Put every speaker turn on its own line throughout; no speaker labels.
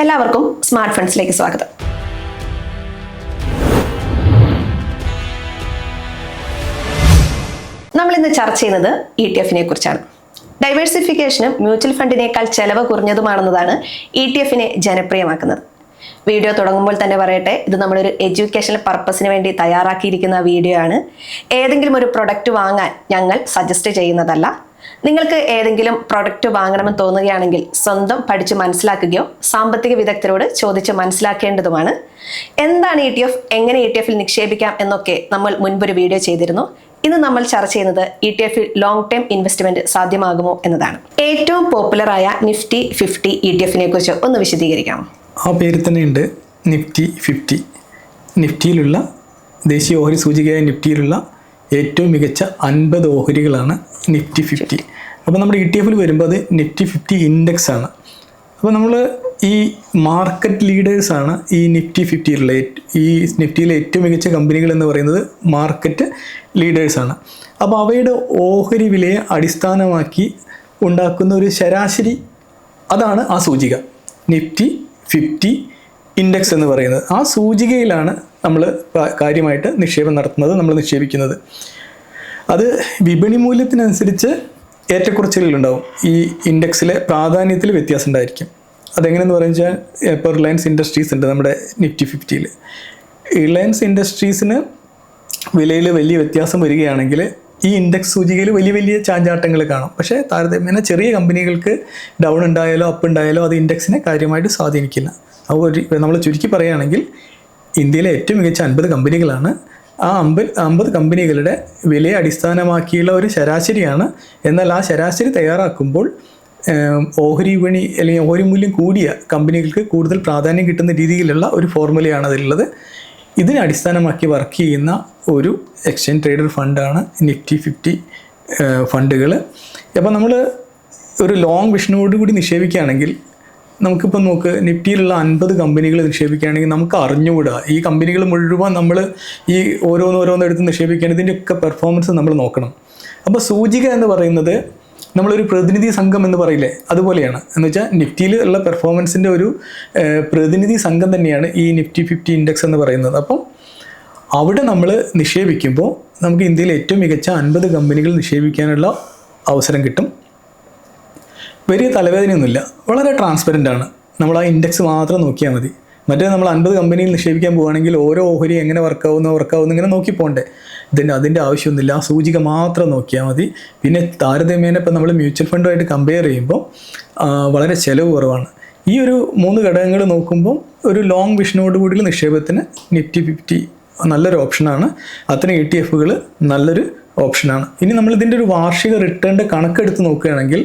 എല്ലാവർക്കും സ്മാർട്ട് ഫണ്ട്സിലേക്ക് സ്വാഗതം. നമ്മൾ ഇന്ന് ചർച്ച ചെയ്യുന്നത് ഇ ടി എഫിനെ കുറിച്ചാണ്. ഡൈവേഴ്സിഫിക്കേഷനും മ്യൂച്വൽ ഫണ്ടിനേക്കാൾ ചെലവ് കുറഞ്ഞതുമാണെന്നതാണ് ഇ ടി എഫിനെ ജനപ്രിയമാക്കുന്നത്. വീഡിയോ തുടങ്ങുമ്പോൾ തന്നെ പറയട്ടെ ഇത് നമ്മളൊരു എഡ്യൂക്കേഷണൽ പർപ്പസിന് വേണ്ടി തയ്യാറാക്കിയിരിക്കുന്ന വീഡിയോ ആണ്. ഏതെങ്കിലും ഒരു പ്രൊഡക്റ്റ് വാങ്ങാൻ ഞങ്ങൾ സജസ്റ്റ് ചെയ്യുന്നതല്ല. നിങ്ങൾക്ക് ഏതെങ്കിലും പ്രൊഡക്റ്റ് വാങ്ങണമെന്ന് തോന്നുകയാണെങ്കിൽ സ്വന്തം പഠിച്ച് മനസ്സിലാക്കുകയോ സാമ്പത്തിക വിദഗ്ധരോട് ചോദിച്ച് മനസ്സിലാക്കേണ്ടതുമാണ്. എന്താണ് ഇ ടി എഫ് എങ്ങനെ ഇ ടി എഫിൽ നിക്ഷേപിക്കാം എന്നൊക്കെ നമ്മൾ മുൻപൊരു വീഡിയോ ചെയ്തിരുന്നു. ഇന്ന് നമ്മൾ ചർച്ച ചെയ്യുന്നത് ഇ ടി എഫിൽ ലോങ് ടേം ഇൻവെസ്റ്റ്മെന്റ് സാധ്യമാകുമോ എന്നതാണ്. ഏറ്റവും പോപ്പുലറായ നിഫ്റ്റി ഫിഫ്റ്റി ഇ ടി എഫിനെ കുറിച്ച് ഒന്ന് വിശദീകരിക്കാം.
ആ പേര് തന്നെയുണ്ട് നിഫ്റ്റി ഫിഫ്റ്റി നിഫ്റ്റിയിലുള്ള ദേശീയ ഓഹരി സൂചികയായ നിഫ്റ്റിയിലുള്ള ഏറ്റവും മികച്ച അൻപത് ഓഹരികളാണ് നിഫ്റ്റി ഫിഫ്റ്റി. അപ്പോൾ നമ്മുടെ ഇ ടി എഫിൽ വരുമ്പോൾ അത് നിഫ്റ്റി ഫിഫ്റ്റി ഇൻഡെക്സ് ആണ്. അപ്പോൾ നമ്മൾ ഈ മാർക്കറ്റ് ലീഡേഴ്സാണ് ഈ നിഫ്റ്റി ഫിഫ്റ്റിയിലുള്ള ഈ നിഫ്റ്റിയിലെ ഏറ്റവും മികച്ച കമ്പനികൾ എന്ന് പറയുന്നത് മാർക്കറ്റ് ലീഡേഴ്സാണ് അപ്പോൾ അവയുടെ ഓഹരി വിലയെ അടിസ്ഥാനമാക്കി ഉണ്ടാക്കുന്ന ഒരു ശരാശരി അതാണ് ആ സൂചിക. നിഫ്റ്റി ഫിഫ്റ്റി ഇൻഡെക്സ് എന്ന് പറയുന്നത്. ആ സൂചികയിലാണ് നമ്മൾ കാര്യമായിട്ട് നിക്ഷേപം നടത്തുന്നത് നമ്മൾ നിക്ഷേപിക്കുന്നത്. അത് വിപണി മൂല്യത്തിനനുസരിച്ച് ഏറ്റക്കുറച്ചിലുകളുണ്ടാവും ഈ ഇൻഡെക്സിലെ പ്രാധാന്യത്തിൽ വ്യത്യാസം ഉണ്ടായിരിക്കും. അതെങ്ങനെയെന്ന് പറഞ്ഞാൽ ഇപ്പോൾ റിലയൻസ് ഇൻഡസ്ട്രീസ് ഉണ്ട് നമ്മുടെ നിഫ്റ്റി ഫിഫ്റ്റിയിൽ റിലയൻസ് ഇൻഡസ്ട്രീസിന് വിലയിൽ വലിയ വ്യത്യാസം വരികയാണെങ്കിൽ ഈ ഇൻഡെക്സ് സൂചികയിൽ വലിയ വലിയ ചാഞ്ചാട്ടങ്ങൾ കാണും. പക്ഷേ താരതമ്യേന ചെറിയ കമ്പനികൾക്ക് ഡൗൺ ഉണ്ടായാലോ അപ്പ് ഉണ്ടായാലോ അത് ഇൻഡെക്സിനെ കാര്യമായിട്ട് സ്വാധീനിക്കില്ല. അപ്പോൾ ഒരു നമ്മൾ ചുരുക്കി പറയുകയാണെങ്കിൽ ഇന്ത്യയിലെ ഏറ്റവും മികച്ച അൻപത് കമ്പനികളാണ്. ആ അമ്പത് അമ്പത് കമ്പനികളുടെ വിലയെ അടിസ്ഥാനമാക്കിയുള്ള ഒരു ശരാശരിയാണ്. എന്നാൽ ആ ശരാശരി തയ്യാറാക്കുമ്പോൾ ഓഹരി വിപണി അല്ലെങ്കിൽ ഓഹരി മൂല്യം കൂടിയ കമ്പനികൾക്ക് കൂടുതൽ പ്രാധാന്യം കിട്ടുന്ന രീതിയിലുള്ള ഒരു ഫോർമുലയാണ് അതിലുള്ളത്. ഇതിനെ അടിസ്ഥാനമാക്കി വർക്ക് ചെയ്യുന്ന ഒരു എക്സ്ചേഞ്ച് ട്രേഡർ ഫണ്ടാണ് നിഫ്റ്റി ഫിഫ്റ്റി ഫണ്ടുകൾ അപ്പോൾ നമ്മൾ ഒരു ലോങ് വിഷനോട് കൂടി നിക്ഷേപിക്കുകയാണെങ്കിൽ നമുക്കിപ്പോൾ നോക്ക് നിഫ്റ്റിയിലുള്ള അൻപത് കമ്പനികൾ നിക്ഷേപിക്കുകയാണെങ്കിൽ നമുക്ക് അറിഞ്ഞുകൂടാ. ഈ കമ്പനികൾ മുഴുവൻ നമ്മൾ ഈ ഓരോന്നോരോന്ന് എടുത്ത് നിക്ഷേപിക്കുകയാണ്. ഇതിന്റെയൊക്കെ പെർഫോമൻസ് നമ്മൾ നോക്കണം. അപ്പോൾ സൂചിക എന്ന് പറയുന്നത് നമ്മളൊരു പ്രതിനിധി സംഘം എന്ന് പറയില്ലേ? അതുപോലെയാണ്. എന്ന് വെച്ചാൽ നിഫ്റ്റിയിൽ ഉള്ള പെർഫോമൻസിന്റെ ഒരു പ്രതിനിധി സംഘം തന്നെയാണ് ഈ നിഫ്റ്റി ഫിഫ്റ്റി ഇൻഡെക്സ് എന്ന് പറയുന്നത്. അപ്പം അവിടെ നമ്മൾ നിക്ഷേപിക്കുമ്പോൾ നമുക്ക് ഇന്ത്യയിൽ ഏറ്റവും മികച്ച അൻപത് കമ്പനികൾ നിക്ഷേപിക്കാനുള്ള അവസരം കിട്ടും. വലിയ തലവേദനയൊന്നുമില്ല. വളരെ ട്രാൻസ്പെറന്റ് ആണ്. നമ്മൾ ആ ഇൻഡെക്സ് മാത്രം നോക്കിയാൽ മതി. മറ്റേ നമ്മൾ അൻപത് കമ്പനിയിൽ നിക്ഷേപിക്കാൻ പോവുകയാണെങ്കിൽ ഓരോ ഓഹരി എങ്ങനെ വർക്കാവുന്നു വർക്കാവുന്നു ഇങ്ങനെ നോക്കി പോകണ്ടേ. ഇതിന്റെ അതിന്റെ ആവശ്യമൊന്നുമില്ല. ആ സൂചിക മാത്രം നോക്കിയാൽ മതി. പിന്നെ താരതമ്യേന ഇപ്പം നമ്മൾ മ്യൂച്വൽ ഫണ്ടുമായിട്ട് കമ്പയർ ചെയ്യുമ്പോൾ വളരെ ചിലവ് കുറവാണ്. ഈ ഒരു മൂന്ന് ഘടകങ്ങൾ നോക്കുമ്പോൾ ഒരു ലോങ് വിഷനോട് കൂടിയുള്ള നിക്ഷേപത്തിന് നിഫ്റ്റി ഫിഫ്റ്റി നല്ലൊരു ഓപ്ഷനാണ് അത്തരം ഇ ടി എഫുകൾ നല്ലൊരു ഓപ്ഷനാണ് ഇനി നമ്മൾ ഇതിന്റെ ഒരു വാർഷിക റിട്ടേണിന്റെ കണക്കെടുത്ത് നോക്കുകയാണെങ്കിൽ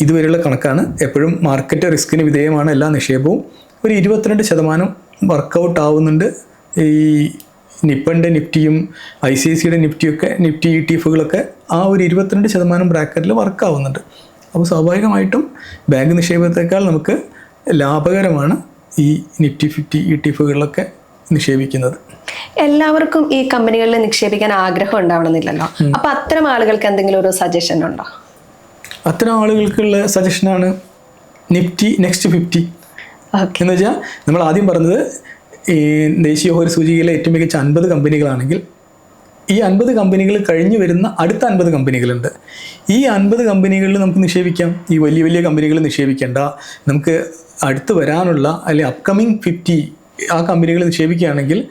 ഇതുവരെയുള്ള കണക്കാണ്. എപ്പോഴും മാർക്കറ്റ് റിസ്കിന് വിധേയമാണ് എല്ലാ നിക്ഷേപവും. ഒരു ഇരുപത്തിരണ്ട് ശതമാനം വർക്കൗട്ട് ആവുന്നുണ്ട്. ഈ നിപ്പന്റെ നിഫ്റ്റിയും ഐ സി ഐ സിയുടെ നിഫ്റ്റിയൊക്കെ നിഫ്റ്റി ഇ ടി എഫുകളൊക്കെ ആ ഒരു ഇരുപത്തിരണ്ട് ശതമാനം ബ്രാക്കറ്റിൽ വർക്കാവുന്നുണ്ട് അപ്പോൾ സ്വാഭാവികമായിട്ടും ബാങ്ക് നിക്ഷേപത്തേക്കാൾ നമുക്ക് ലാഭകരമാണ് ഈ നിഫ്റ്റി ഫിഫ്റ്റി ഇ ടി എഫുകളിലൊക്കെ നിക്ഷേപിക്കുന്നത്.
എല്ലാവർക്കും ഈ കമ്പനികളിൽ നിക്ഷേപിക്കാൻ ആഗ്രഹം ഉണ്ടാവണമെന്നില്ലല്ലോ. അപ്പോൾ അത്തരം ആളുകൾക്ക് എന്തെങ്കിലും ഒരു സജഷൻ ഉണ്ടോ?
അത്തരം ആളുകൾക്കുള്ള സജഷനാണ് നിഫ്റ്റി നെക്സ്റ്റ് ഫിഫ്റ്റി എന്ന് വെച്ചാൽ നമ്മൾ ആദ്യം പറഞ്ഞത് ഈ ദേശീയ ഓഹരി സൂചികയിലെ ഏറ്റവും മികച്ച അൻപത് കമ്പനികളാണെങ്കിൽ ഈ അൻപത് കമ്പനികൾ കഴിഞ്ഞു വരുന്ന അടുത്ത അൻപത് കമ്പനികളുണ്ട്. ഈ അൻപത് കമ്പനികളിൽ നമുക്ക് നിക്ഷേപിക്കാം. ഈ വലിയ വലിയ കമ്പനികൾ നിക്ഷേപിക്കേണ്ട. നമുക്ക് അടുത്ത് വരാനുള്ള അല്ലെങ്കിൽ അപ്കമിങ് ഫിഫ്റ്റി ആ കമ്പനികൾ നിക്ഷേപിക്കുകയാണെങ്കിൽ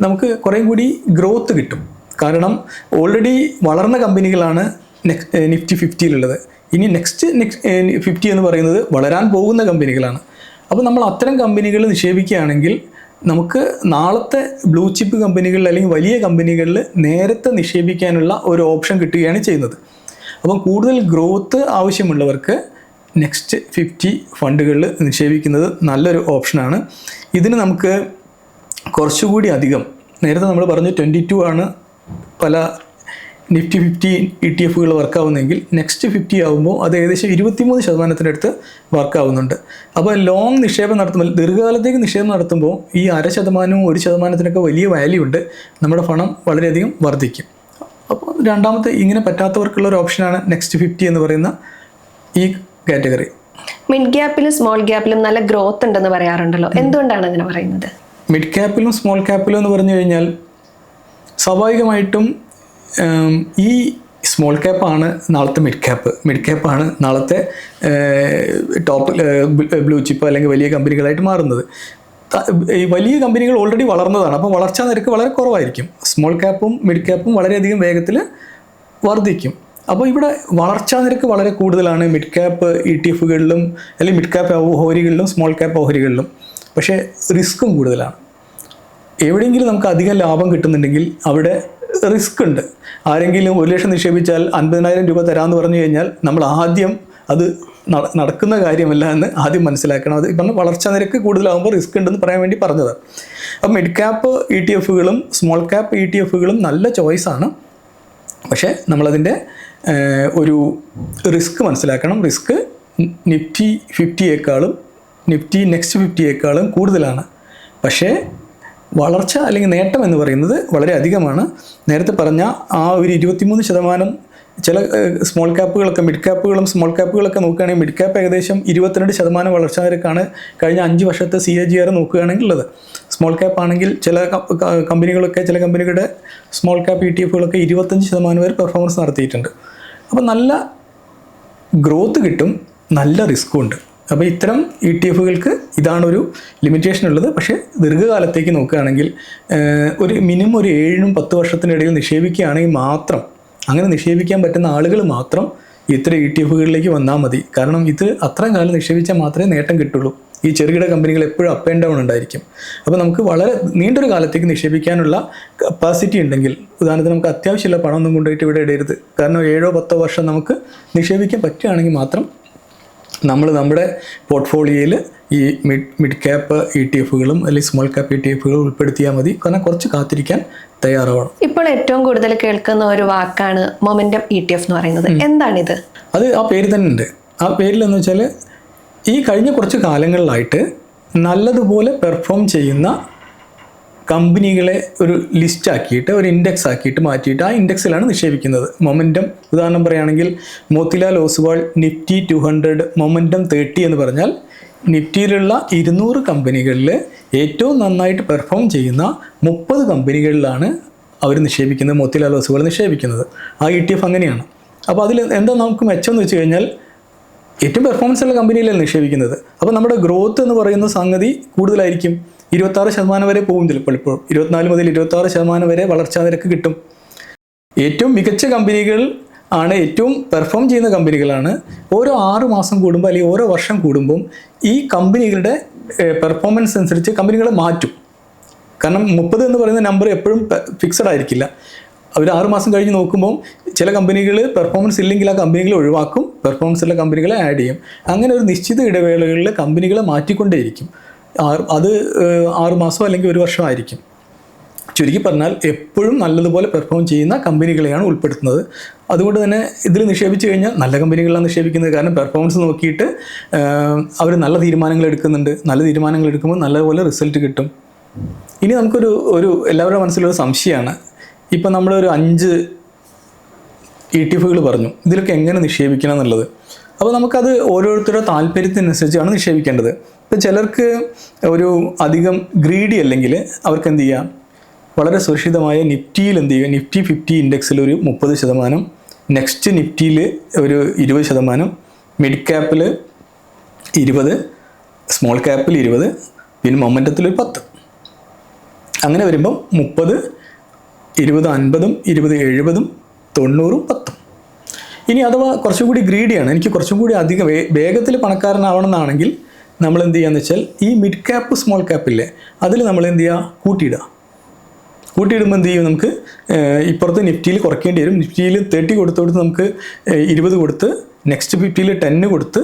നമുക്ക് കുറേ കൂടി ഗ്രോത്ത് കിട്ടും. കാരണം ഓൾറെഡി വളർന്ന കമ്പനികളാണ് നെക്സ്റ്റ് നിഫ്റ്റി ഫിഫ്റ്റിയിലുള്ളത് ഇനി നെക്സ്റ്റ് നെക്സ്റ്റ് ഫിഫ്റ്റി എന്ന് പറയുന്നത് വളരാൻ പോകുന്ന കമ്പനികളാണ്. അപ്പോൾ നമ്മൾ അത്തരം കമ്പനികൾ നിക്ഷേപിക്കുകയാണെങ്കിൽ നമുക്ക് നാളത്തെ ബ്ലൂ ചിപ്പ് കമ്പനികളിൽ അല്ലെങ്കിൽ വലിയ കമ്പനികളിൽ നേരത്തെ നിക്ഷേപിക്കാനുള്ള ഒരു ഓപ്ഷൻ കിട്ടുകയാണ് ചെയ്യുന്നത്. അപ്പം കൂടുതൽ ഗ്രോത്ത് ആവശ്യമുള്ളവർക്ക് നെക്സ്റ്റ് ഫിഫ്റ്റി ഫണ്ടുകളിൽ നിക്ഷേപിക്കുന്നത് നല്ലൊരു ഓപ്ഷനാണ് ഇതിന് നമുക്ക് കുറച്ചുകൂടി അധികം നേരത്തെ നമ്മൾ പറഞ്ഞു ട്വന്റി ടു ആണ് പല നിഫ്റ്റി ഫിഫ്റ്റി ഇ ടി എഫുകൾ വർക്കാവുന്നെങ്കിൽ നെക്സ്റ്റ് ഫിഫ്റ്റി ആകുമ്പോൾ അത് ഏകദേശം ഇരുപത്തിമൂന്ന് ശതമാനത്തിന്റെ അടുത്ത് വർക്കാവുന്നുണ്ട്. അപ്പോൾ ലോങ് നിക്ഷേപം നടത്തുമ്പോൾ ദീർഘകാലത്തേക്ക് നിക്ഷേപം നടത്തുമ്പോൾ ഈ അര ശതമാനവും ഒരു ശതമാനത്തിനൊക്കെ വലിയ വാല്യൂ ഉണ്ട്. നമ്മുടെ പണം വളരെയധികം വർദ്ധിക്കും. അപ്പോൾ രണ്ടാമത്തെ ഇങ്ങനെ പറ്റാത്തവർക്കുള്ള ഒരു ഓപ്ഷനാണ് നെക്സ്റ്റ് ഫിഫ്റ്റി എന്ന് പറയുന്ന ഈ കാറ്റഗറി.
മിഡ് ഗ്യാപ്പിലും സ്മോൾ ഗ്യാപ്പിലും നല്ല ഗ്രോത്ത് ഉണ്ടെന്ന് പറയാറുണ്ടല്ലോ. എന്തുകൊണ്ടാണ് അങ്ങനെ പറയുന്നത്?
മിഡ് ക്യാപ്പിലും സ്മോൾ ക്യാപ്പിലും എന്ന് പറഞ്ഞു കഴിഞ്ഞാൽ സ്വാഭാവികമായിട്ടും ഈ സ്മോൾ ക്യാപ്പാണ് നാളത്തെ മിഡ് ക്യാപ്പ് മിഡ് ക്യാപ്പാണ് നാളത്തെ ടോപ്പ് ബ്ലൂ ചിപ്പ് അല്ലെങ്കിൽ വലിയ കമ്പനികളായിട്ട് മാറുന്നത്. വലിയ കമ്പനികൾ ഓൾറെഡി വളർന്നതാണ്. അപ്പോൾ വളർച്ചാ നിരക്ക് വളരെ കുറവായിരിക്കും. സ്മോൾ ക്യാപ്പും മിഡ് ക്യാപ്പും വളരെയധികം വേഗത്തിൽ വർദ്ധിക്കും. അപ്പോൾ ഇവിടെ വളർച്ചാ നിരക്ക് വളരെ കൂടുതലാണ്. മിഡ് ക്യാപ്പ് ഇ ടി എഫുകളിലും അല്ലെങ്കിൽ മിഡ് ക്യാപ്പ് ഓഹരികളിലും സ്മോൾ ക്യാപ്പ് ഓഹരികളിലും. പക്ഷേ റിസ്ക്കും കൂടുതലാണ്. എവിടെയെങ്കിലും നമുക്ക് അധികം ലാഭം കിട്ടുന്നുണ്ടെങ്കിൽ അവിടെ റിസ്ക് ഉണ്ട്. ആരെങ്കിലും ഒരു ലക്ഷം നിക്ഷേപിച്ചാൽ അൻപതിനായിരം രൂപ തരാമെന്ന് പറഞ്ഞു കഴിഞ്ഞാൽ നമ്മൾ ആദ്യം അത് നടക്കുന്ന കാര്യമല്ല എന്ന് ആദ്യം മനസ്സിലാക്കണം. അത് ഇപ്പം വളർച്ചാ നിരക്ക് കൂടുതലാകുമ്പോൾ റിസ്ക് ഉണ്ടെന്ന് പറയാൻ വേണ്ടി പറഞ്ഞത്. അപ്പം മിഡ് ക്യാപ്പ് ഇ ടി എഫുകളും സ്മോൾ ക്യാപ്പ് ഇ ടി എഫുകളും നല്ല ചോയ്സാണ് പക്ഷേ നമ്മളതിന്റെ ഒരു റിസ്ക് മനസ്സിലാക്കണം. റിസ്ക് നിഫ്റ്റി ഫിഫ്റ്റിയേക്കാളും നിഫ്റ്റി നെക്സ്റ്റ് ഫിഫ്റ്റിയേക്കാളും കൂടുതലാണ്. പക്ഷേ വളർച്ച അല്ലെങ്കിൽ നേട്ടം എന്ന് പറയുന്നത് വളരെ അധികമാണ്. നേരത്തെ പറഞ്ഞ ആ ഒരു ഇരുപത്തിമൂന്ന് ശതമാനം ചില സ്മോൾ ക്യാപ്പുകളൊക്കെ മിഡ് ക്യാപ്പുകളും സ്മോൾ ക്യാപ്പുകളൊക്കെ നോക്കുകയാണെങ്കിൽ മിഡ് ക്യാപ്പ് ഏകദേശം ഇരുപത്തിരണ്ട് ശതമാനം വളർച്ച നിരക്കാണ് കഴിഞ്ഞ അഞ്ച് വർഷത്തെ സി എ ജി ആർ നോക്കുകയാണെങ്കിൽ ഉള്ളത് സ്മോൾ ക്യാപ്പ് ആണെങ്കിൽ ചില കമ്പനികളൊക്കെ ചില കമ്പനികളുടെ സ്മോൾ ക്യാപ്പ് ഇ ടി എഫുകളൊക്കെ ഇരുപത്തഞ്ച് ശതമാനം വരെ പെർഫോമൻസ് നടത്തിയിട്ടുണ്ട്. അപ്പോൾ നല്ല ഗ്രോത്ത് കിട്ടും നല്ല റിസ്ക്കും ഉണ്ട്. അപ്പോൾ ഇത്തരം ഇ ടി എഫുകൾക്ക് ഇതാണ് ഒരു ലിമിറ്റേഷൻ ഉള്ളത്. പക്ഷേ ദീർഘകാലത്തേക്ക് നോക്കുകയാണെങ്കിൽ ഒരു മിനിമം ഒരു ഏഴിനും പത്ത് വർഷത്തിനിടയിൽ നിക്ഷേപിക്കുകയാണെങ്കിൽ മാത്രം അങ്ങനെ നിക്ഷേപിക്കാൻ പറ്റുന്ന ആളുകൾ മാത്രം ഇത്ര ഇ ടി എഫുകളിലേക്ക് വന്നാൽ മതി. കാരണം ഇത് അത്രയും കാലം നിക്ഷേപിച്ചാൽ മാത്രമേ നേട്ടം കിട്ടുള്ളൂ. ഈ ചെറുകിട കമ്പനികൾ എപ്പോഴും അപ്പ് ആൻഡ് ഡൗൺ ഉണ്ടായിരിക്കും. അപ്പോൾ നമുക്ക് വളരെ നീണ്ടൊരു കാലത്തേക്ക് നിക്ഷേപിക്കാനുള്ള കപ്പാസിറ്റി ഉണ്ടെങ്കിൽ ഉദാഹരണത്തിന് നമുക്ക് അത്യാവശ്യമുള്ള പണം ഒന്നും കൊണ്ടുപോയിട്ട് ഇവിടെ ഇടരുത്. കാരണം ഏഴോ പത്തോ വർഷം നമുക്ക് നിക്ഷേപിക്കാൻ പറ്റുകയാണെങ്കിൽ മാത്രം നമ്മൾ നമ്മുടെ പോർട്ട്ഫോളിയോയിൽ ഈ mid mid cap E T എഫുകളും അല്ലെങ്കിൽ സ്മോൾ ക്യാപ്പ് ഇ ടി എഫുകളും ഉൾപ്പെടുത്തിയാൽ മതി. കാരണം കുറച്ച് കാത്തിരിക്കാൻ തയ്യാറാവണം.
ഇപ്പോൾ ഏറ്റവും കൂടുതൽ കേൾക്കുന്ന ഒരു വാക്കാണ് മൊമെന്റം ഇ ടി എഫ് എന്ന് പറയുന്നത്. എന്താണിത്?
അത് ആ പേര് തന്നെ ഉണ്ട്. ആ പേരിലെന്ന് വെച്ചാൽ ഈ കഴിഞ്ഞ കുറച്ച് കാലങ്ങളിലായിട്ട് നല്ലതുപോലെ പെർഫോം ചെയ്യുന്ന കമ്പനികളെ ഒരു ലിസ്റ്റ് ആക്കിയിട്ട് ഒരു ഇൻഡെക്സ് ആക്കിയിട്ട് മാറ്റിയിട്ട് ആ ഇൻഡെക്സിലാണ് നിക്ഷേപിക്കുന്നത്. മൊമെന്റം ഉദാഹരണം പറയുകയാണെങ്കിൽ Motilal Oswal Nifty two hundred momentum thirty എന്ന് പറഞ്ഞാൽ നിഫ്റ്റിയിലുള്ള ഇരുന്നൂറ് കമ്പനികളിൽ ഏറ്റവും നന്നായിട്ട് പെർഫോം ചെയ്യുന്ന മുപ്പത് കമ്പനികളിലാണ് അവർ നിക്ഷേപിക്കുന്നത് മോത്തിലാൽ ഓസ്വാൾ നിക്ഷേപിക്കുന്നത്. ആ ഇ ടി എഫ് അങ്ങനെയാണ്. അപ്പോൾ അതിൽ എന്താ നമുക്ക് മെച്ചം എന്ന് വെച്ച് കഴിഞ്ഞാൽ ഏറ്റവും പെർഫോമൻസ് ഉള്ള കമ്പനിയിലല്ല നിക്ഷേപിക്കുന്നത്. അപ്പോൾ നമ്മുടെ ഗ്രോത്ത് എന്ന് പറയുന്ന സംഗതി കൂടുതലായിരിക്കും. ഇരുപത്താറ് ശതമാനം വരെ പോകും ചിലപ്പോൾ ഇപ്പോൾ ഇരുപത്തിനാല് മുതൽ ഇരുപത്താറ് ശതമാനം വരെ വളർച്ചാ നിരക്ക് കിട്ടും. ഏറ്റവും മികച്ച കമ്പനികൾ ആണ് ഏറ്റവും പെർഫോം ചെയ്യുന്ന കമ്പനികളാണ്. ഓരോ ആറ് മാസം കൂടുമ്പോൾ അല്ലെങ്കിൽ ഓരോ വർഷം കൂടുമ്പോൾ ഈ കമ്പനികളുടെ പെർഫോമൻസ് അനുസരിച്ച് കമ്പനികളെ മാറ്റും. കാരണം മുപ്പത് എന്ന് പറയുന്ന നമ്പർ എപ്പോഴും ഫിക്സഡ് ആയിരിക്കില്ല. അവർ ആറ് മാസം കഴിഞ്ഞ് നോക്കുമ്പോൾ ചില കമ്പനികൾ പെർഫോമൻസ് ഇല്ലെങ്കിൽ ആ കമ്പനികളെ ഒഴിവാക്കും. പെർഫോമൻസ് ഉള്ള കമ്പനികളെ ആഡ് ചെയ്യും. അങ്ങനെ ഒരു നിശ്ചിത ഇടവേളകളിൽ കമ്പനികളെ മാറ്റിക്കൊണ്ടേയിരിക്കും. ആറ് അത് ആറുമാസം ആറ് മാസം അല്ലെങ്കിൽ ഒരു വർഷം ആയിരിക്കും. ചുരുക്കി പറഞ്ഞാൽ എപ്പോഴും നല്ലതുപോലെ പെർഫോം ചെയ്യുന്ന കമ്പനികളെയാണ് ഉൾപ്പെടുത്തുന്നത്. അതുകൊണ്ട് തന്നെ ഇതിൽ നിക്ഷേപിച്ചു കഴിഞ്ഞാൽ നല്ല കമ്പനികളാണ് നിക്ഷേപിക്കുന്നത്. കാരണം പെർഫോമൻസ് നോക്കിയിട്ട് അവർ നല്ല തീരുമാനങ്ങൾ എടുക്കുന്നുണ്ട്. നല്ല തീരുമാനങ്ങൾ എടുക്കുമ്പോൾ നല്ലപോലെ റിസൾട്ട് കിട്ടും. ഇനി നമുക്കൊരു ഒരു എല്ലാവരുടെ മനസ്സിലൊരു സംശയമാണ്. ഇപ്പം നമ്മളൊരു അഞ്ച് ഇ ടി എഫുകൾ പറഞ്ഞു. ഇതിലൊക്കെ എങ്ങനെ നിക്ഷേപിക്കണം എന്നുള്ളത്. അപ്പോൾ നമുക്കത് ഓരോരുത്തരുടെ താല്പര്യത്തിനനുസരിച്ചാണ് നിക്ഷേപിക്കേണ്ടത്. ഇപ്പം ചിലർക്ക് ഒരു അധികം ഗ്രീഡി അല്ലെങ്കിൽ അവർക്ക് എന്ത് ചെയ്യാം? വളരെ സുരക്ഷിതമായ നിഫ്റ്റിയിൽ എന്ത് ചെയ്യുക? നിഫ്റ്റി ഫിഫ്റ്റി ഇൻഡെക്സിൽ ഒരു മുപ്പത് ശതമാനം നെക്സ്റ്റ് നിഫ്റ്റിയിൽ ഒരു ഇരുപത് ശതമാനം മിഡ് ക്യാപ്പിൽ ഇരുപത് സ്മോൾ ക്യാപ്പിൽ ഇരുപത് പിന്നെ മൊമെന്റത്തിൽ ഒരു പത്ത്. അങ്ങനെ വരുമ്പം മുപ്പത് ഇരുപത് അൻപതും ഇരുപത് എഴുപതും തൊണ്ണൂറും പത്തും. ഇനി അഥവാ കുറച്ചും കൂടി ഗ്രീഡിയാണ് എനിക്ക് കുറച്ചും കൂടി അധികം വേഗത്തിൽ പണക്കാരനാവണമെന്നാണെങ്കിൽ നമ്മൾ എന്ത് ചെയ്യാന്ന് വെച്ചാൽ ഈ മിഡ് ക്യാപ്പ് സ്മോൾ ക്യാപ്പില്ലേ അതിൽ നമ്മൾ എന്ത് ചെയ്യുക? കൂട്ടിയിടുക. കൂട്ടിയിടുമ്പോൾ എന്ത് ചെയ്യും നമുക്ക് ഇപ്പുറത്ത് നിഫ്റ്റിയിൽ കുറയ്ക്കേണ്ടി വരും. നിഫ്റ്റിയിൽ തേർട്ടി കൊടുത്ത് കൊടുത്ത് നമുക്ക് ഇരുപത് കൊടുത്ത് നെക്സ്റ്റ് ഫിഫ്റ്റിയിൽ ടെന്ന് കൊടുത്ത്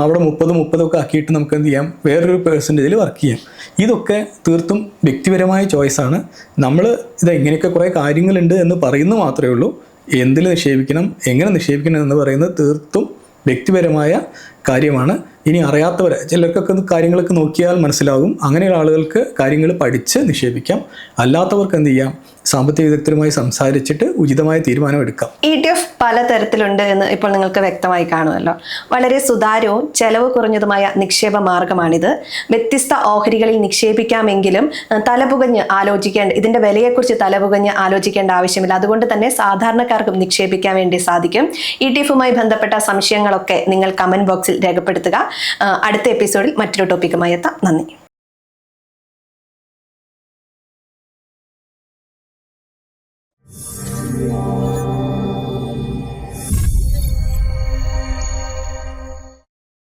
അവിടെ മുപ്പത് മുപ്പതൊക്കെ ആക്കിയിട്ട് നമുക്ക് എന്ത് ചെയ്യാം? വേറൊരു പേഴ്സന്റേജിൽ വർക്ക് ചെയ്യാം. ഇതൊക്കെ തീർത്തും വ്യക്തിപരമായ ചോയ്സാണ് നമ്മൾ ഇത് ഇങ്ങനെയൊക്കെ കുറേ കാര്യങ്ങളുണ്ട് എന്ന് പറയുന്നു മാത്രമേ ഉള്ളൂ. എന്തിൽ നിക്ഷേപിക്കണം എങ്ങനെ നിക്ഷേപിക്കണം എന്ന് പറയുന്നത് തീർത്തും വ്യക്തിപരമായ കാര്യമാണ്. ഇനി അറിയാത്തവർ ചിലർക്കൊക്കെ കാര്യങ്ങളൊക്കെ നോക്കിയാൽ മനസ്സിലാകും. അങ്ങനെയുള്ള ആളുകൾക്ക് കാര്യങ്ങൾ പഠിച്ച് നിക്ഷേപിക്കാം. അല്ലാത്തവർക്ക് എന്ത് ചെയ്യാം? സാമ്പത്തിക വിദഗ്ധരുമായി സംസാരിച്ചിട്ട് ഉചിതമായ തീരുമാനം എടുക്കാം
ഇ ടി എഫ് പലതരത്തിലുണ്ട് എന്ന് ഇപ്പോൾ നിങ്ങൾക്ക് വ്യക്തമായി കാണുമല്ലോ. വളരെ സുതാര്യവും ചെലവ് കുറഞ്ഞതുമായ നിക്ഷേപ മാർഗമാണിത്. വ്യത്യസ്ത ഓഹരികളിൽ നിക്ഷേപിക്കാമെങ്കിലും തലപുകഞ്ഞ് ആലോചിക്കേണ്ട ഇതിന്റെ വിലയെക്കുറിച്ച് തലപുകഞ്ഞ് ആലോചിക്കേണ്ട ആവശ്യമില്ല. അതുകൊണ്ട് തന്നെ സാധാരണക്കാർക്കും നിക്ഷേപിക്കാൻ വേണ്ടി സാധിക്കും. ഇ ടി എഫുമായി ബന്ധപ്പെട്ട സംശയങ്ങളൊക്കെ നിങ്ങൾ കമന്റ് ബോക്സിൽ രേഖപ്പെടുത്തുക. അടുത്ത എപ്പിസോഡിൽ മറ്റൊരു ടോപ്പിക്കുമായി എത്താം. നന്ദി.